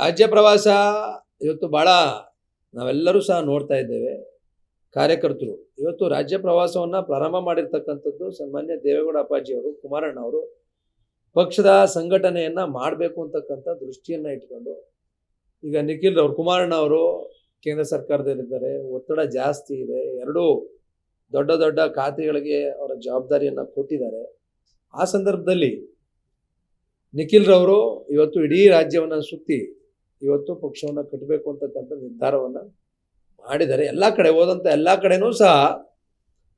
ರಾಜ್ಯ ಪ್ರವಾಸ ಇವತ್ತು ಭಾಳ ನಾವೆಲ್ಲರೂ ಸಹ ನೋಡ್ತಾ ಇದ್ದೇವೆ. ಕಾರ್ಯಕರ್ತರು, ಇವತ್ತು ರಾಜ್ಯ ಪ್ರವಾಸವನ್ನು ಪ್ರಾರಂಭ ಮಾಡಿರ್ತಕ್ಕಂಥದ್ದು ಸನ್ಮಾನ್ಯ ದೇವೇಗೌಡ ಅಪ್ಪಾಜಿಯವರು, ಕುಮಾರಣ್ಣ ಅವರು. ಪಕ್ಷದ ಸಂಘಟನೆಯನ್ನು ಮಾಡಬೇಕು ಅಂತಕ್ಕಂಥ ದೃಷ್ಟಿಯನ್ನು ಇಟ್ಕೊಂಡು, ಈಗ ನಿಖಿಲ್ ಅವರು ಕುಮಾರಣ್ಣ ಅವರು ಕೇಂದ್ರ ಸರ್ಕಾರದಲ್ಲಿದ್ದಾರೆ. ಒತ್ತಡ ಜಾಸ್ತಿ ಇದೆ. ಎರಡೂ ದೊಡ್ಡ ದೊಡ್ಡ ಖಾತೆಗಳಿಗೆ ಅವರ ಜವಾಬ್ದಾರಿಯನ್ನು ಕೊಟ್ಟಿದ್ದಾರೆ. ಆ ಸಂದರ್ಭದಲ್ಲಿ ನಿಖಿಲ್ರವರು ಇವತ್ತು ಇಡೀ ರಾಜ್ಯವನ್ನು ಸುತ್ತಿ ಇವತ್ತು ಪಕ್ಷವನ್ನು ಕಟ್ಟಬೇಕು ಅಂತಕ್ಕಂಥ ನಿರ್ಧಾರವನ್ನು ಮಾಡಿದ್ದಾರೆ. ಎಲ್ಲ ಕಡೆ ಹೋದಂಥ ಎಲ್ಲ ಕಡೆನೂ ಸಹ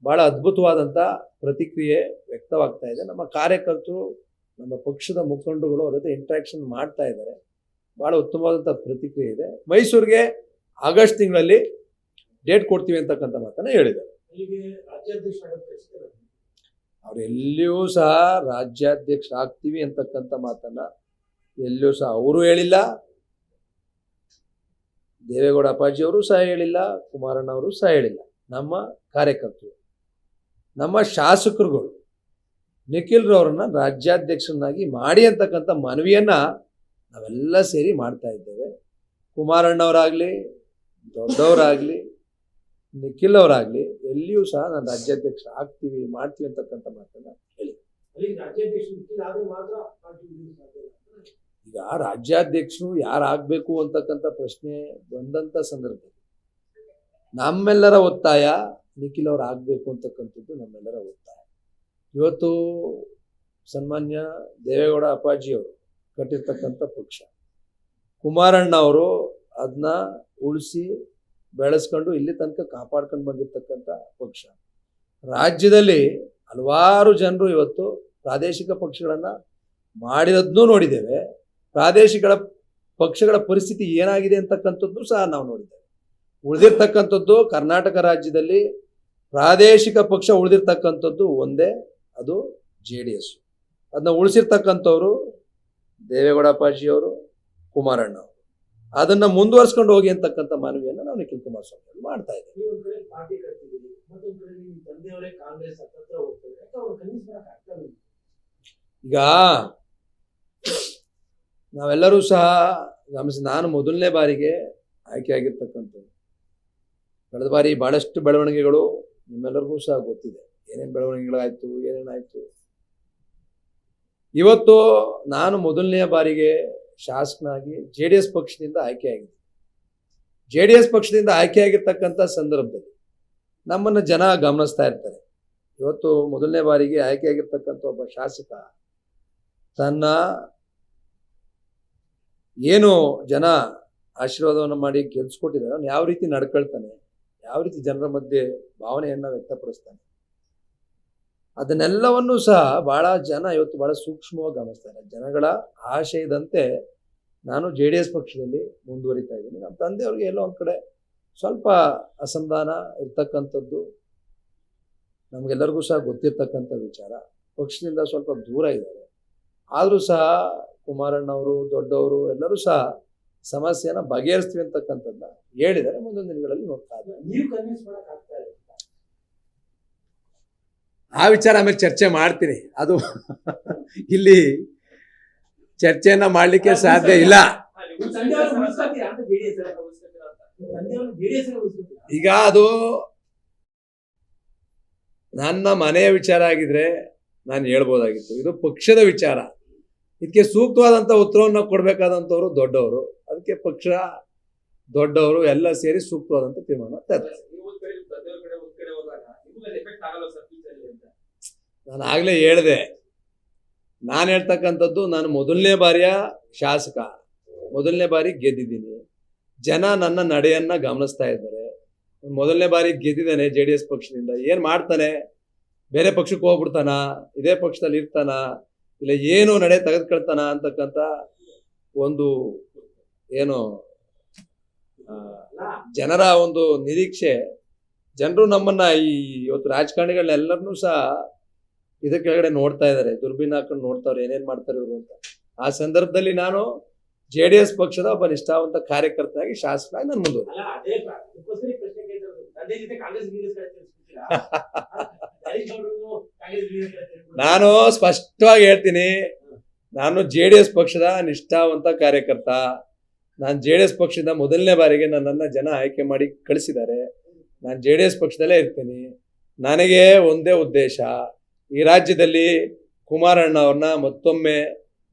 ಭಾಳ ಅದ್ಭುತವಾದಂಥ ಪ್ರತಿಕ್ರಿಯೆ ವ್ಯಕ್ತವಾಗ್ತಾ ಇದೆ. ನಮ್ಮ ಕಾರ್ಯಕರ್ತರು ನಮ್ಮ ಪಕ್ಷದ ಮುಖಂಡರುಗಳು ಅವರ ಜೊತೆ ಇಂಟ್ರಾಕ್ಷನ್ ಮಾಡ್ತಾ ಇದ್ದಾರೆ. ಭಾಳ ಉತ್ತಮವಾದಂಥ ಪ್ರತಿಕ್ರಿಯೆ ಇದೆ. ಮೈಸೂರಿಗೆ ಆಗಸ್ಟ್ ತಿಂಗಳಲ್ಲಿ ಡೇಟ್ ಕೊಡ್ತೀವಿ ಅಂತಕ್ಕಂಥ ಮಾತನ್ನು ಹೇಳಿದ್ದಾರೆ. ಅವರೆಲ್ಲಿಯೂ ಸಹ ರಾಜ್ಯಾಧ್ಯಕ್ಷ ಆಗ್ತೀವಿ ಅಂತಕ್ಕಂಥ ಮಾತನ್ನು ಎಲ್ಲಿಯೂ ಸಹ ಅವರು ಹೇಳಿಲ್ಲ. ದೇವೇಗೌಡ ಅಪ್ಪಾಜಿಯವರು ಸಹ ಹೇಳಿಲ್ಲ, ಕುಮಾರಣ್ಣವರು ಸಹ ಹೇಳಿಲ್ಲ. ನಮ್ಮ ಕಾರ್ಯಕರ್ತರು, ನಮ್ಮ ಶಾಸಕರುಗಳು ನಿಖಿಲ್ ರವರನ್ನ ರಾಜ್ಯಾಧ್ಯಕ್ಷರನ್ನಾಗಿ ಮಾಡಿ ಅಂತಕ್ಕಂಥ ಮನವಿಯನ್ನು ನಾವೆಲ್ಲ ಸೇರಿ ಮಾಡ್ತಾ ಇದ್ದೇವೆ. ಕುಮಾರಣ್ಣವರಾಗಲಿ, ದೊಡ್ಡವರಾಗಲಿ ನಿಖಿಲ್ ಅವರಾಗಲಿ ಎಲ್ಲಿಯೂ ಸಹ ನಾನು ರಾಜ್ಯಾಧ್ಯಕ್ಷ ಆಗ್ತೀವಿ, ಮಾಡ್ತೀವಿ ಅಂತಕ್ಕಂಥ ಮಾತನ್ನ ಹೇಳಿ ರಾಜ್ಯಾಧ್ಯಕ್ಷ ಮಾತ್ರ ಪಾರ್ಟಿ ಉಳಿಯೋದು ಸಾಧ್ಯ ಇಲ್ಲ. ಈಗ ರಾಜ್ಯಾಧ್ಯಕ್ಷರು ಯಾರಾಗಬೇಕು ಅಂತಕ್ಕಂಥ ಪ್ರಶ್ನೆ ಬಂದಂಥ ಸಂದರ್ಭದಲ್ಲಿ ನಮ್ಮೆಲ್ಲರ ಒತ್ತಾಯ ನಿಖಿಲ್ ಅವ್ರು ಆಗಬೇಕು ಅಂತಕ್ಕಂಥದ್ದು ನಮ್ಮೆಲ್ಲರ ಒತ್ತಾಯ. ಇವತ್ತು ಸನ್ಮಾನ್ಯ ದೇವೇಗೌಡ ಅಪ್ಪಾಜಿಯವರು ಕಟ್ಟಿರ್ತಕ್ಕಂಥ ಪಕ್ಷ. ಕುಮಾರಣ್ಣ ಅವರು ಅದನ್ನ ಉಳಿಸಿ ಬೆಳೆಸ್ಕೊಂಡು ಇಲ್ಲಿ ತನಕ ಕಾಪಾಡ್ಕೊಂಡು ಬಂದಿರ್ತಕ್ಕಂಥ ಪಕ್ಷ. ರಾಜ್ಯದಲ್ಲಿ ಹಲವಾರು ಜನರು ಇವತ್ತು ಪ್ರಾದೇಶಿಕ ಪಕ್ಷಗಳನ್ನು ಮಾಡಿರೋದನ್ನೂ ನೋಡಿದ್ದೇವೆ. ಪ್ರಾದೇಶಿಕ ಪಕ್ಷಗಳ ಪರಿಸ್ಥಿತಿ ಏನಾಗಿದೆ ಅಂತಕ್ಕಂಥದ್ದು ಸಹ ನಾವು ನೋಡಿದ್ದೇವೆ. ಉಳಿದಿರ್ತಕ್ಕಂಥದ್ದು ಕರ್ನಾಟಕ ರಾಜ್ಯದಲ್ಲಿ ಪ್ರಾದೇಶಿಕ ಪಕ್ಷ ಉಳಿದಿರ್ತಕ್ಕಂಥದ್ದು ಒಂದೇ ಅದು ಜೆ ಡಿ ಎಸ್. ಅದನ್ನ ಉಳಿಸಿರ್ತಕ್ಕಂಥವ್ರು ದೇವೇಗೌಡ ಅಪ್ಪಾಜಿಯವರು ಕುಮಾರಣ್ಣ ಅವರು. ಅದನ್ನ ಮುಂದುವರ್ಸ್ಕೊಂಡು ಹೋಗಿ ಅಂತಕ್ಕಂಥ ಮನವಿಯನ್ನು ನಾವು ನಿಖಿಲ್ ಕುಮಾರಸ್ವಾಮಿ ಅವರು ಮಾಡ್ತಾ ಇದ್ದೀವಿ. ಈಗ ನಾವೆಲ್ಲರೂ ಸಹ ಗಮನಿಸಿ ನಾನು ಮೊದಲನೇ ಬಾರಿಗೆ ಆಯ್ಕೆಯಾಗಿರ್ತಕ್ಕಂಥದ್ದು. ಕಳೆದ ಬಾರಿ ಭಾಳಷ್ಟು ಬೆಳವಣಿಗೆಗಳು ನಿಮ್ಮೆಲ್ಲರಿಗೂ ಸಹ ಗೊತ್ತಿದೆ. ಏನೇನು ಬೆಳವಣಿಗೆಗಳಾಯಿತು, ಏನೇನಾಯಿತು. ಇವತ್ತು ನಾನು ಮೊದಲನೆಯ ಬಾರಿಗೆ ಶಾಸಕನಾಗಿ ಜೆ ಡಿ ಎಸ್ ಪಕ್ಷದಿಂದ ಆಯ್ಕೆಯಾಗಿದೆ ಜೆ ಡಿ ಎಸ್ ಪಕ್ಷದಿಂದ ಆಯ್ಕೆಯಾಗಿರ್ತಕ್ಕಂಥ ಸಂದರ್ಭದಲ್ಲಿ ನಮ್ಮನ್ನು ಜನ ಗಮನಿಸ್ತಾ ಇರ್ತಾರೆ. ಇವತ್ತು ಮೊದಲನೇ ಬಾರಿಗೆ ಆಯ್ಕೆಯಾಗಿರ್ತಕ್ಕಂಥ ಒಬ್ಬ ಶಾಸಕ ತನ್ನ ಏನು ಜನ ಆಶೀರ್ವಾದವನ್ನು ಮಾಡಿ ಗೆಲ್ಸ್ಕೊಟ್ಟಿದ್ದಾರೆ, ಅವ್ನು ಯಾವ ರೀತಿ ನಡ್ಕೊಳ್ತಾನೆ, ಯಾವ ರೀತಿ ಜನರ ಮಧ್ಯೆ ಭಾವನೆಯನ್ನ ವ್ಯಕ್ತಪಡಿಸ್ತಾನೆ. ಅದನ್ನೆಲ್ಲವನ್ನೂ ಸಹ ಬಹಳ ಜನ ಇವತ್ತು ಬಹಳ ಸೂಕ್ಷ್ಮವಾಗಿ ಗಮನಿಸ್ತಾರೆ. ಜನಗಳ ಆಶಯದಂತೆ ನಾನು ಜೆ ಡಿ ಎಸ್ ಪಕ್ಷದಲ್ಲಿ ಮುಂದುವರಿತಾ ಇದ್ದೀನಿ. ನಮ್ಮ ತಂದೆಯವ್ರಿಗೆ ಎಲ್ಲೋ ಒಂದು ಕಡೆ ಸ್ವಲ್ಪ ಅಸಂಧಾನ ಇರ್ತಕ್ಕಂಥದ್ದು ನಮಗೆಲ್ಲರಿಗೂ ಸಹ ಗೊತ್ತಿರ್ತಕ್ಕಂಥ ವಿಚಾರ. ಪಕ್ಷದಿಂದ ಸ್ವಲ್ಪ ದೂರ ಇದ್ದಾರೆ. ಆದರೂ ಸಹ ಕುಮಾರಣ್ಣವರು ದೊಡ್ಡವರು ಎಲ್ಲರೂ ಸಹ ಸಮಸ್ಯೆನ ಬಗೆಹರಿಸ್ತೀವಿ ಅಂತಕ್ಕಂಥದ್ದನ್ನ ಹೇಳಿದರೆ ಮುಂದೊಂದು ದಿನಗಳಲ್ಲಿ ನೋಡ್ತಾ ಇದ್ದಾರೆ ಆ ವಿಚಾರ ಆಮೇಲೆ ಚರ್ಚೆ ಮಾಡ್ತೀನಿ. ಅದು ಇಲ್ಲಿ ಚರ್ಚೆಯನ್ನ ಮಾಡಲಿಕ್ಕೆ ಸಾಧ್ಯ ಇಲ್ಲ. ಈಗ ಅದು ನನ್ನ ಮನೆಯ ವಿಚಾರ ಆಗಿದ್ರೆ ನಾನು ಹೇಳ್ಬೋದಾಗಿತ್ತು. ಇದು ಪಕ್ಷದ ವಿಚಾರ. ಇದಕ್ಕೆ ಸೂಕ್ತವಾದಂಥ ಉತ್ತರವನ್ನು ಕೊಡಬೇಕಾದಂಥವ್ರು ದೊಡ್ಡವರು, ಅದಕ್ಕೆ ಪಕ್ಷ ದೊಡ್ಡವರು ಎಲ್ಲ ಸೇರಿ ಸೂಕ್ತವಾದಂಥ ತೀರ್ಮಾನ ತರ್ತಾರೆ. ನಾನು ಆಗಲೇ ಹೇಳಿದೆ, ನಾನು ಹೇಳ್ತಕ್ಕಂಥದ್ದು ನಾನು ಮೊದಲನೇ ಬಾರಿಯ ಶಾಸಕ, ಮೊದಲನೇ ಬಾರಿ ಗೆದ್ದಿದ್ದೀನಿ. ಜನ ನನ್ನ ನಡೆಯನ್ನ ಗಮನಿಸ್ತಾ ಇದ್ದಾರೆ. ಮೊದಲನೇ ಬಾರಿ ಗೆದ್ದಿದ್ದಾನೆ ಜೆ ಡಿ ಎಸ್ ಪಕ್ಷದಿಂದ, ಏನು ಮಾಡ್ತಾನೆ? ಬೇರೆ ಪಕ್ಷಕ್ಕೆ ಹೋಗ್ಬಿಡ್ತಾನ? ಇದೇ ಪಕ್ಷದಲ್ಲಿ ಇರ್ತಾನ? ಇಲ್ಲ ಏನು ನಡೆ ತೆಗೆದುಕೊಳ್ತಾನ ಅಂತಕ್ಕಂತ ಒಂದು ಏನು ಜನರ ಒಂದು ನಿರೀಕ್ಷೆ. ಜನರು ನಮ್ಮನ್ನ ಈ ಇವತ್ತು ರಾಜಕಾರಣಿಗಳನ್ನೆಲ್ಲರನ್ನೂ ಸಹ ಇದ್ರ ಕೆಳಗಡೆ ನೋಡ್ತಾ ಇದ್ದಾರೆ. ದುರ್ಬೀನ್ ಹಾಕೊಂಡು ನೋಡ್ತಾವ್ರೆ ಏನೇನ್ ಮಾಡ್ತಾರೆ ಇವರು ಅಂತ. ಆ ಸಂದರ್ಭದಲ್ಲಿ ನಾನು ಜೆ ಡಿ ಎಸ್ ಪಕ್ಷದ ಒಬ್ಬ ನಿಷ್ಠಾವಂತ ಕಾರ್ಯಕರ್ತನಾಗಿ ಶಾಸಕನಾಗಿ ನಾನು ಮುಂದುವರೆ ನಾನು ಸ್ಪಷ್ಟವಾಗಿ ಹೇಳ್ತೀನಿ, ನಾನು ಜೆ ಡಿ ಎಸ್ ಪಕ್ಷದ ನಿಷ್ಠಾವಂತ ಕಾರ್ಯಕರ್ತ. ನಾನು ಜೆ ಡಿ ಎಸ್ ಪಕ್ಷದ ಮೊದಲನೇ ಬಾರಿಗೆ ನನ್ನನ್ನು ಜನ ಆಯ್ಕೆ ಮಾಡಿ ಕಳಿಸಿದ್ದಾರೆ. ನಾನು ಜೆ ಡಿ ಎಸ್ ಪಕ್ಷದಲ್ಲೇ ಇರ್ತೀನಿ. ನನಗೆ ಒಂದೇ ಉದ್ದೇಶ, ಈ ರಾಜ್ಯದಲ್ಲಿ ಕುಮಾರಣ್ಣ ಅವ್ರನ್ನ ಮತ್ತೊಮ್ಮೆ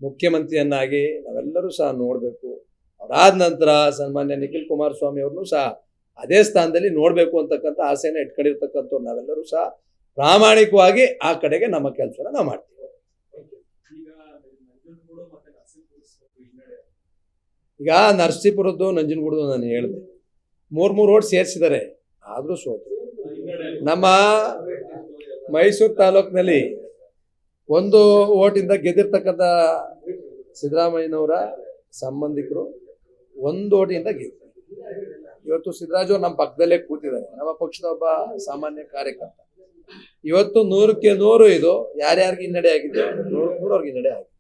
ಮುಖ್ಯಮಂತ್ರಿಯನ್ನಾಗಿ ನಾವೆಲ್ಲರೂ ಸಹ ನೋಡಬೇಕು. ಅವರಾದ ನಂತರ ಸನ್ಮಾನ್ಯ ನಿಖಿಲ್ ಕುಮಾರಸ್ವಾಮಿ ಅವ್ರನ್ನೂ ಸಹ ಅದೇ ಸ್ಥಾನದಲ್ಲಿ ನೋಡಬೇಕು ಅಂತಕ್ಕಂಥ ಆಸೆನ ಇಟ್ಕೊಂಡಿರ್ತಕ್ಕಂಥವ್ರು ನಾವೆಲ್ಲರೂ ಸಹ ಪ್ರಾಮಾಣಿಕವಾಗಿ ಆ ಕಡೆಗೆ ನಮ್ಮ ಕೆಲಸನ ನಾವು ಮಾಡ್ತೀವಿ. ಈಗ ನರಸೀಪುರದ್ದು, ನಂಜನಗೂಡದು ನಾನು ಹೇಳಿದೆ. ಮೂರು ಮೂರು ರೋಡ್ ಸೇರಿಸಿದ್ದಾರೆ ಆದರೂ ಸೋತು. ನಮ್ಮ ಮೈಸೂರು ತಾಲೂಕಿನಲ್ಲಿ ಒಂದು ಓಟಿಂದ ಗೆದ್ದಿರ್ತಕ್ಕಂಥ ಸಿದ್ದರಾಮಯ್ಯನವರ ಸಂಬಂಧಿಕರು ಒಂದು ಓಟಿಯಿಂದ ಗೆದ್ದರು ಇವತ್ತು ಸಿದ್ದರಾಜು ನಮ್ಮ ಪಕ್ಕದಲ್ಲೇ ಕೂತಿದ್ದಾರೆ. ನಮ್ಮ ಪಕ್ಷದ ಒಬ್ಬ ಸಾಮಾನ್ಯ ಕಾರ್ಯಕರ್ತ. ಇವತ್ತು ನೂರಕ್ಕೆ ನೂರು ಇದು. ಯಾರ್ಯಾರಿಗೆ ಹಿನ್ನಡೆ ಆಗಿದೆ? ನೂರಕ್ಕೆ ನೂರು ಅವ್ರಿಗೆ ಹಿನ್ನಡೆ ಆಗಿದೆ.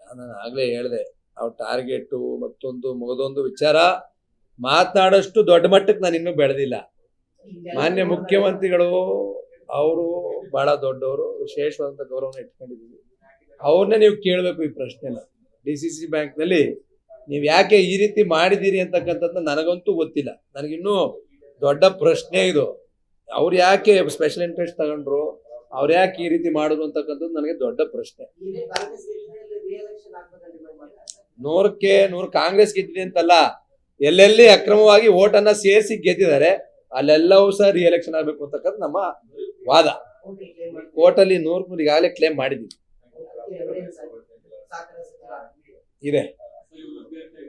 ನಾನು ಆಗ್ಲೇ ಹೇಳಿದೆ ಅವ್ರ ಟಾರ್ಗೆಟ್ ಮತ್ತೊಂದು ಮುಗದೊಂದು ವಿಚಾರ ಮಾತನಾಡೋಷ್ಟು ದೊಡ್ಡ ಮಟ್ಟಕ್ಕೆ ನಾನು ಇನ್ನೂ ಬೆಳೆದಿಲ್ಲ. ಮಾನ್ಯ ಮುಖ್ಯಮಂತ್ರಿಗಳು ಅವರು ಬಹಳ ದೊಡ್ಡವರು ವಿಶೇಷವಾದಂಥ ಗೌರವನ ಇಟ್ಕೊಂಡಿದ್ದೀವಿ. ಅವ್ರನ್ನೇ ನೀವು ಕೇಳಬೇಕು ಈ ಪ್ರಶ್ನೆನ. ಡಿ ಸಿ ಸಿ ಬ್ಯಾಂಕ್ನಲ್ಲಿ ನೀವು ಯಾಕೆ ಈ ರೀತಿ ಮಾಡಿದ್ದೀರಿ ಅಂತಕ್ಕಂಥದ್ದು ನನಗಂತೂ ಗೊತ್ತಿಲ್ಲ. ನನಗಿನ್ನೂ ದೊಡ್ಡ ಪ್ರಶ್ನೆ ಇದು. ಅವ್ರು ಯಾಕೆ ಸ್ಪೆಷಲ್ ಇಂಟ್ರೆಸ್ಟ್ ತಗೊಂಡ್ರು? ಅವ್ರು ಯಾಕೆ ಈ ರೀತಿ ಮಾಡಿದ್ರು ಅಂತಕ್ಕಂಥದ್ದು ನನಗೆ ದೊಡ್ಡ ಪ್ರಶ್ನೆ. ನೂರಕ್ಕೆ ನೂರು ಕಾಂಗ್ರೆಸ್ ಗೆದ್ದಿದೆ ಅಂತಲ್ಲ, ಎಲ್ಲೆಲ್ಲಿ ಅಕ್ರಮವಾಗಿ ಓಟನ್ನ ಸೇರಿಸಿ ಗೆದ್ದಿದ್ದಾರೆ, ಅಲ್ಲೆಲ್ಲವೂ ಸಹ ರಿಎಲೆಕ್ಷನ್ ಆಗಬೇಕು ಅಂತಕ್ಕಂಥ ನಮ್ಮ ವಾದ. ಕೋರ್ಟಲ್ಲಿ ನೂರು ಈಗಾಗಲೇ ಕ್ಲೇಮ್ ಮಾಡಿದ್ದೀವಿ. ಇದೆ.